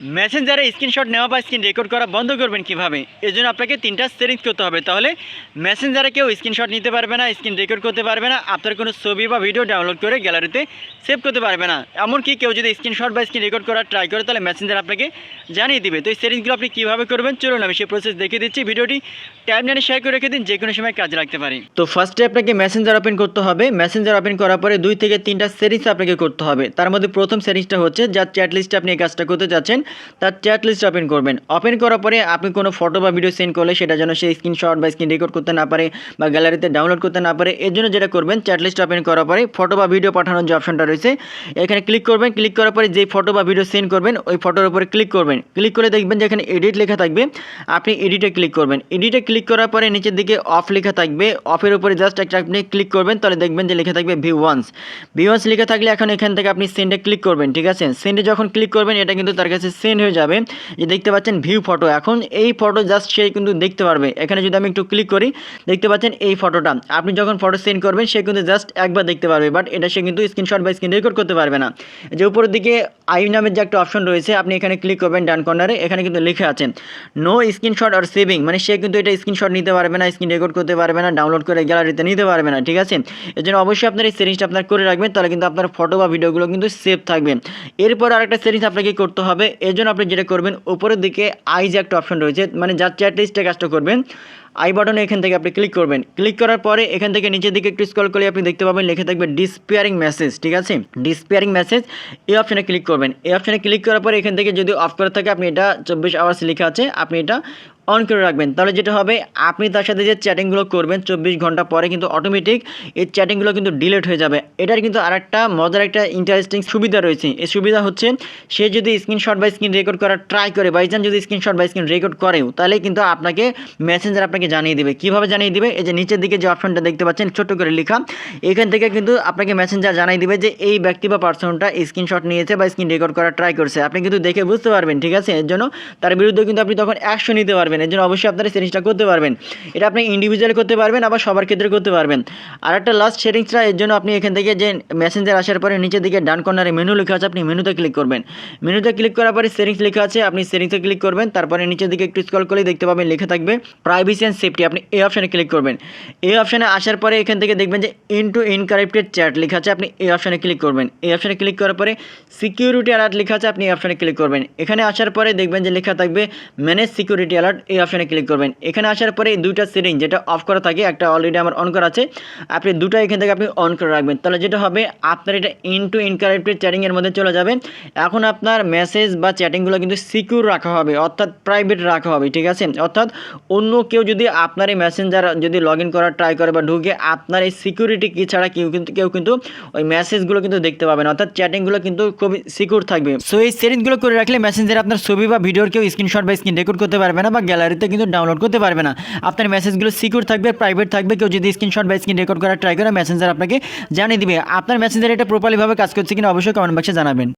মেসেঞ্জারে স্ক্রিনশট নেওয়া বা স্ক্রিন রেকর্ড করা বন্ধ করবেন কীভাবে? এর জন্য আপনাকে তিনটা সেটিংস করতে হবে। তাহলে মেসেঞ্জারে কেউ স্ক্রিনশট নিতে পারবে না স্ক্রিন রেকর্ড করতে পারবে না, আপনার কোনো ছবি বা ভিডিও ডাউনলোড করে গ্যালারিতে সেভ করতে পারবে না। এমনকি কেউ যদি স্ক্রিনশট বা স্ক্রিন রেকর্ড করার ট্রাই করে, তাহলে মেসেঞ্জার আপনাকে জানিয়ে দিবে। তো এই সেটিংসগুলো আপনি কীভাবে করবেন? চলুন আমি সেই প্রসেস দেখিয়ে দিচ্ছি। ভিডিওটি টাইম জানি শেয়ার করে রেখে দিন, যে কোনো সময় কাজে লাগতে পারে। তো ফার্স্টে আপনাকে মেসেঞ্জার ওপেন করতে হবে। মেসেঞ্জার ওপেন করার পরে দুই থেকে তিনটা সেটিংস আপনাকে করতে হবে। তার মধ্যে প্রথম সেটিংসটা হচ্ছে যার চ্যাট লিস্টে আপনি এই কাজটা করতে যাচ্ছেন। তার চ্যাট লিস্ট ওপেন করবেন। ওপেন করার পরে আপনি কোনো ফটো বা ভিডিও সেন্ড করলে সেটা যেন সে স্ক্রিনশট বা স্ক্রিন রেকর্ড করতে না পারে বা গ্যালারিতে ডাউনলোড করতে না পারে, এর জন্য যেটা করবেন চ্যাট লিস্ট ওপেন করার পরে ফটো বা ভিডিও পাঠানোর যে অপশনটা রয়েছে, এখানে ক্লিক করবেন ক্লিক করার পরে যে ফটো বা ভিডিও সেন্ড করবেন, ওই ফটোর উপরে ক্লিক করবেন। ক্লিক করে দেখবেন যে এখানে এডিট লেখা থাকবে, আপনি এডিটে ক্লিক করবেন। এডিটে ক্লিক করার পরে নিচের দিকে অফ লেখা থাকবে অফের উপরে জাস্ট একটা আপনি ক্লিক করবেন, তাহলে দেখবেন যে লেখা থাকবে ভিউ ওয়ান্স ভিউ ওয়ান্স লেখা থাকলে এখন এখান থেকে আপনি সেন্ডে ক্লিক করবেন, ঠিক আছে? সেন্ডে যখন ক্লিক করবেন, এটা কিন্তু তার কাছে সেন্ড হয়ে যাবে। যে দেখতে পাচ্ছেন ভিউ ফটো। এখন এই ফটো জাস্ট সে কিন্তু দেখতে পারবে। এখানে যদি আমি একটু ক্লিক করি, দেখতে পাচ্ছেন এই ফটোটা। আপনি যখন ফটো সেন্ড করবেন, সে কিন্তু জাস্ট একবার দেখতে পারবে। বাট এটা সে কিন্তু স্ক্রিনশট বা স্ক্রিন রেকর্ড করতে পারবে না। যে উপরের দিকে আই নামের যে একটা অপশন রয়েছে, আপনি এখানে ক্লিক করবেন ডান কর্নারে। এখানে কিন্তু লেখা আছে, নো স্ক্রিনশট আর সেভিং। মানে সে কিন্তু এটা স্ক্রিনশট নিতে পারবে না, স্ক্রিন রেকর্ড করতে পারবে না, ডাউনলোড করে গ্যালারিতে নিতে পারবে না, ঠিক আছে? এর জন্য অবশ্যই আপনার এই সেটিংসটা আপনার করে রাখবেন, তাহলে কিন্তু আপনার ফটো বা ভিডিওগুলো কিন্তু সেভ থাকবে। এরপর আরেকটা সেটিংস আপনাকে করতে হবে এর জন্য আপনি যেটা করবেন, উপরের দিকে আই যে একটা অপশন রয়েছে মানে যার চ্যাট লিস্টে কাজটা করবেন আই বাটনে এখান থেকে আপনি ক্লিক করবেন। ক্লিক করার পরে এখান থেকে নিচের দিকে একটু স্ক্রল করলে আপনি দেখতে পাবেন, লেখা থাকবে ডিসপেয়ারিং মেসেজ ঠিক আছে? ডিসপেয়ারিং মেসেজ এই অপশানে ক্লিক করবেন। এই অপশানে ক্লিক করার পরে এখান থেকে যদি অফ করে থাকে, আপনি এটা চব্বিশ আওয়ার্স লেখা আছে, আপনি এটা অন করে রাখবেন। তাহলে যেটা হবে, আপনি তার সাথে যে চ্যাটিংগুলো করবেন চব্বিশ ঘণ্টা পরে কিন্তু অটোমেটিক এই চ্যাটিংগুলো কিন্তু ডিলিট হয়ে যাবে। এটার কিন্তু আর একটা মজার একটা ইন্টারেস্টিং সুবিধা রয়েছে। এই সুবিধা হচ্ছে, সে যদি স্ক্রিনশট বা স্ক্রিন রেকর্ড করার ট্রাই করে বাইচান যদি স্ক্রিনশট বা স্ক্রিন রেকর্ড করেও, তাহলে কিন্তু আপনাকে মেসেঞ্জার আপনাকে জানিয়ে দেবে। কীভাবে জানিয়ে দেবে? এই যে নিচের দিকে যে অপশনটা দেখতে পাচ্ছেন, ছোট্ট করে লেখা। এখান থেকে কিন্তু আপনাকে মেসেঞ্জার জানিয়ে দিবে যে এই ব্যক্তি বা পার্সনটা স্ক্রিনশট নিয়েছে বা স্ক্রিন রেকর্ড করার ট্রাই করছে। আপনি কিন্তু দেখে বুঝতে পারবেন, ঠিক আছে? এর জন্য তার বিরুদ্ধে কিন্তু আপনি তখন অ্যাকশন নিতে পারবেন। এর জন্য অবশ্যই আপনারা সেটিংসটা করতে পারবেন। এটা আপনি ইন্ডিভিজুয়াল করতে পারবেন, আবার সবার ক্ষেত্রে করতে পারবেন। আর একটা লাস্ট সেটিংসটা এর জন্য আপনি এখান থেকে যে মেসেঞ্জার আসার পরে নিচের দিকে ডান কর্নারে মেনু লেখা আছে, আপনি মেনুতে ক্লিক করবেন। মেনুতে ক্লিক করার পরে সেটিংস লেখা আছে, আপনি সেটিংসে ক্লিক করবেন। তারপরে নিচের দিকে একটু স্ক্রল করলে দেখতে পাবেন, লেখা থাকবে প্রাইভেসি অ্যান্ড সেফটি আপনি এই অপশানে ক্লিক করবেন। এই অপশানে আসার পরে এখান থেকে দেখবেন যে ইন টু ইনকারেক্টেড চ্যাট লেখা আছে, আপনি এই অপশানে ক্লিক করবেন। এই অপশানে ক্লিক করার পরে সিকিউরিটি অ্যালার্ট লেখা আছে, আপনি এই অপশানে ক্লিক করবেন। এখানে আসার পরে দেখবেন যে লেখা থাকবে ম্যানেজ সিকিউরিটি অ্যালার্ট এই অপশানে ক্লিক করবেন। এখানে আসার পরে দুইটা সেটিং যেটা অফ করা থাকে, একটা অলরেডি আমার অন করা আছে, আপনি দুটো এখান থেকে আপনি অন করে রাখবেন। তাহলে যেটা হবে, আপনার এটা ইন টু ইনকারেক্টেড চ্যাটিংয়ের মধ্যে চলে যাবে। এখন আপনার মেসেজ বা চ্যাটিংগুলো কিন্তু সিকিউর রাখা হবে, অর্থাৎ প্রাইভেট রাখা হবে, ঠিক আছে? অর্থাৎ অন্য কেউ যদি আপনার এই মেসেঞ্জার যদি লগ ইন করার ট্রাই করে বা ঢুকে আপনার এই সিকিউরিটি কি ছাড়া কেউ কিন্তু কেউ কিন্তু ওই মেসেজগুলো কিন্তু দেখতে পাবে না। অর্থাৎ চ্যাটিংগুলো কিন্তু খুবই সিকিউর থাকবে। সো এই সেটিংসগুলো করে রাখলে মেসেঞ্জারে আপনার ছবি বা ভিডিওর কেউ স্ক্রিনশট বা স্ক্রিন রেকর্ড করতে পারবে না বা গ্যালারিতে কিন্তু ডাউনলোড করতে পারবে না। আপনার মেসেজগুলো সিকিউর থাকবে প্রাইভেট থাকবে, কেউ যদি স্ক্রিনশট বা স্ক্রিন রেকর্ড করার ট্রাই করে মেসেঞ্জার আপনাকে জানিয়ে দিবে। আপনার মেসেঞ্জার এটা প্রপারলিভাবে কাজ করছে কিনা অবশ্যই কমেন্ট বক্সে জানাবেন।